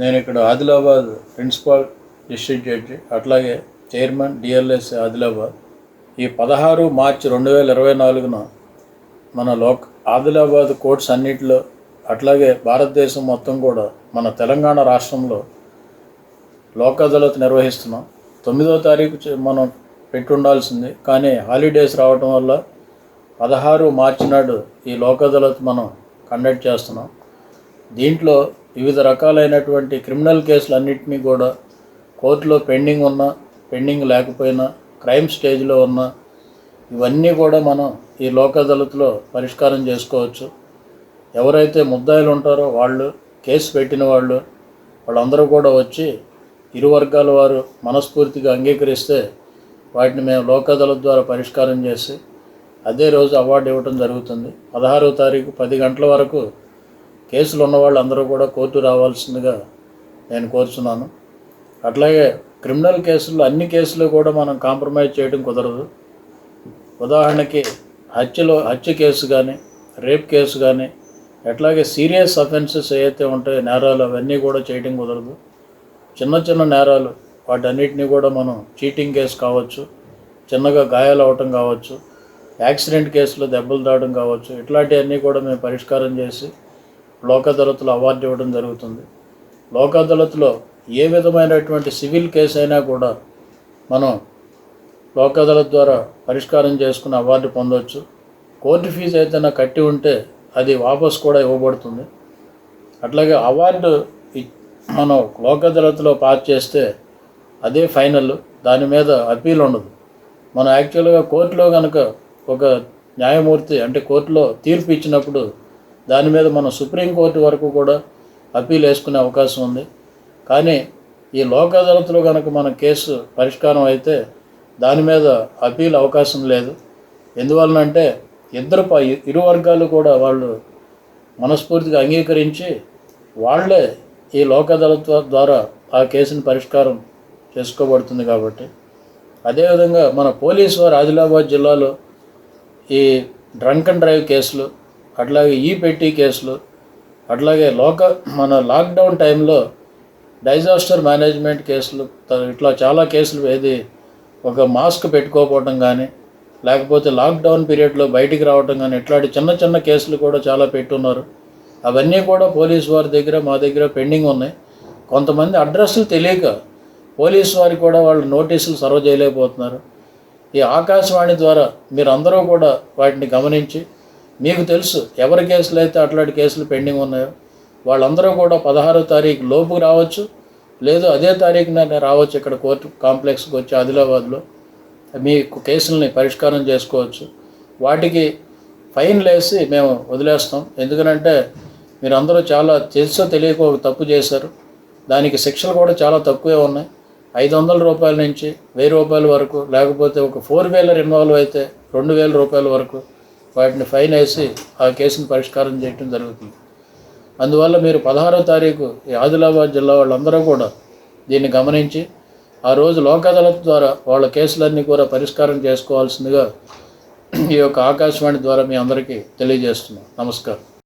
నేను ఇక్కడ Adilabad principal district judge అట్లాగే చైర్మన్ డిఎల్ఎస్ ఆదిలాబాద్. ఈ పదహారు మార్చి రెండు వేల ఇరవై నాలుగున మన లోక్ ఆదిలాబాద్ కోర్ట్స్ అన్నిటిలో అట్లాగే భారతదేశం మొత్తం కూడా మన తెలంగాణ రాష్ట్రంలో లోక్ అదాలత్ నిర్వహిస్తున్నాం. తొమ్మిదో తారీఖు మనం పెట్టి ఉండాల్సింది కానీ హాలిడేస్ రావటం వల్ల పదహారు మార్చి నాడు ఈ లోక్ అదాలత్ మనం కండక్ట్ చేస్తున్నాం. దీంట్లో వివిధ రకాలైనటువంటి క్రిమినల్ కేసులన్నింటినీ కూడా కోర్టులో పెండింగ్ ఉన్న పెండింగ్ లేకపోయినా క్రైమ్ స్టేజ్లో ఉన్న ఇవన్నీ కూడా మనం ఈ లోక్ అదాలత్లో పరిష్కారం చేసుకోవచ్చు. ఎవరైతే ముద్దాయిలు ఉంటారో వాళ్ళు కేసు పెట్టిన వాళ్ళు వాళ్ళందరూ కూడా వచ్చి ఇరు వర్గాల వారు మనస్ఫూర్తిగా అంగీకరిస్తే వాటిని మేము లోక్ అదాలత్ ద్వారా పరిష్కారం చేసి అదే రోజు అవార్డు ఇవ్వడం జరుగుతుంది. పదహారో తారీఖు పది గంటల వరకు కేసులు ఉన్న వాళ్ళు అందరూ కూడా కోర్టు రావాల్సిందిగా నేను కోరుచున్నాను. అట్లాగే క్రిమినల్ కేసుల్లో అన్ని కేసులు కూడా మనం కాంప్రమైజ్ చేయడం కుదరదు. ఉదాహరణకి హత్యలో హత్య కేసు కానీ రేప్ కేసు కానీ అట్లాగే సీరియస్ అఫెన్సెస్ ఏవైతే ఉంటాయో నేరాలు అవన్నీ కూడా చేయడం కుదరదు. చిన్న చిన్న నేరాలు వాటన్నిటిని కూడా మనం చీటింగ్ కేసు కావచ్చు చిన్నగా గాయాలు అవటం కావచ్చు యాక్సిడెంట్ కేసులో దెబ్బలు దాడడం కావచ్చు ఇట్లాంటివన్నీ కూడా మేము పరిష్కారం చేసి లోక్ అవార్డు ఇవ్వడం జరుగుతుంది. లోక్ ఏ విధమైనటువంటి సివిల్ కేసు అయినా కూడా మనం లోకదళత్ ద్వారా పరిష్కారం చేసుకుని అవార్డు పొందవచ్చు కోర్టు ఫీజు ఏదైనా కట్టి ఉంటే అది వాపస్ కూడా ఇవ్వబడుతుంది. అట్లాగే అవార్డు మనం లోక్ పాస్ చేస్తే అదే ఫైనల్ దాని మీద అప్పీల్ ఉండదు. మనం యాక్చువల్గా కోర్టులో కనుక ఒక న్యాయమూర్తి అంటే కోర్టులో తీర్పు ఇచ్చినప్పుడు దాని మీద మనం సుప్రీంకోర్టు వరకు కూడా అప్పీల్ వేసుకునే అవకాశం ఉంది. కానీ ఈ లోక్ అదాలత్లో కనుక మన కేసు పరిష్కారం అయితే దాని మీద అప్పీల్ అవకాశం లేదు. ఎందువలనంటే ఇద్దరు ప- ఇరు వర్గాలు కూడా వాళ్ళు మనస్ఫూర్తిగా అంగీకరించి వాళ్ళే ఈ లోక్ అదాలత్ ద్వారా ఆ కేసుని పరిష్కారం చేసుకోబడుతుంది కాబట్టి. అదేవిధంగా మన పోలీసు వారు ఆదిలాబాద్ జిల్లాలో ఈ డ్రంక్ అండ్ డ్రైవ్ కేసులు అట్లాగే ఈ పెట్టి కేసులు అట్లాగే లోక మన లాక్డౌన్ టైంలో డైజాస్టర్ మేనేజ్మెంట్ కేసులు త- ఇట్లా చాలా కేసులు ఏది ఒక మాస్క్ పెట్టుకోకపోవడం కానీ లేకపోతే లాక్డౌన్ పీరియడ్లో బయటికి రావడం కానీ ఇట్లాంటి చిన్న చిన్న కేసులు కూడా చాలా పెట్టున్నారు. అవన్నీ కూడా పోలీసు వారి దగ్గర మా దగ్గర పెండింగ్ ఉన్నాయి. కొంతమంది అడ్రస్లు తెలియక పోలీసు వారికి కూడా వాళ్ళు నోటీసులు సర్వ్ చేయలేకపోతున్నారు. ఈ ఆకాశవాణి ద్వారా మీరు అందరూ కూడా వాటిని గమనించి మీకు తెలుసు ఎవరి కేసులు అయితే అట్లాంటి కేసులు పెండింగ్ ఉన్నాయో వాళ్ళందరూ కూడా పదహారో తారీఖు లోపు రావచ్చు లేదు అదే తారీఖున రావచ్చు ఇక్కడ కోర్టు కాంప్లెక్స్కి వచ్చి ఆదిలాబాద్లో. మీ కేసులని పరిష్కారం చేసుకోవచ్చు. వాటికి ఫైన్లు వేసి మేము వదిలేస్తాం. ఎందుకంటే మీరు అందరూ చాలా తెలుసో తెలియక తప్పు చేశారు. దానికి శిక్షలు కూడా చాలా తక్కువే ఉన్నాయి. ఐదు వందల రూపాయల నుంచి వెయ్యి రూపాయల వరకు లేకపోతే ఒక ఫోర్ వీలర్ ఇన్వాల్వ్ అయితే రెండు వేల రూపాయల వరకు వాటిని ఫైన్ వేసి ఆ కేసుని పరిష్కారం చేయటం జరుగుతుంది. అందువల్ల మీరు పదహారో తారీఖు ఈ ఆదిలాబాద్ జిల్లా వాళ్ళందరూ కూడా దీన్ని గమనించి ఆ రోజు లోక్ అదాలత్ ద్వారా వాళ్ళ కేసులన్నీ కూడా పరిష్కారం చేసుకోవాల్సిందిగా ఈ యొక్క ఆకాశవాణి ద్వారా మీ అందరికీ తెలియజేస్తున్నాం. నమస్కారం.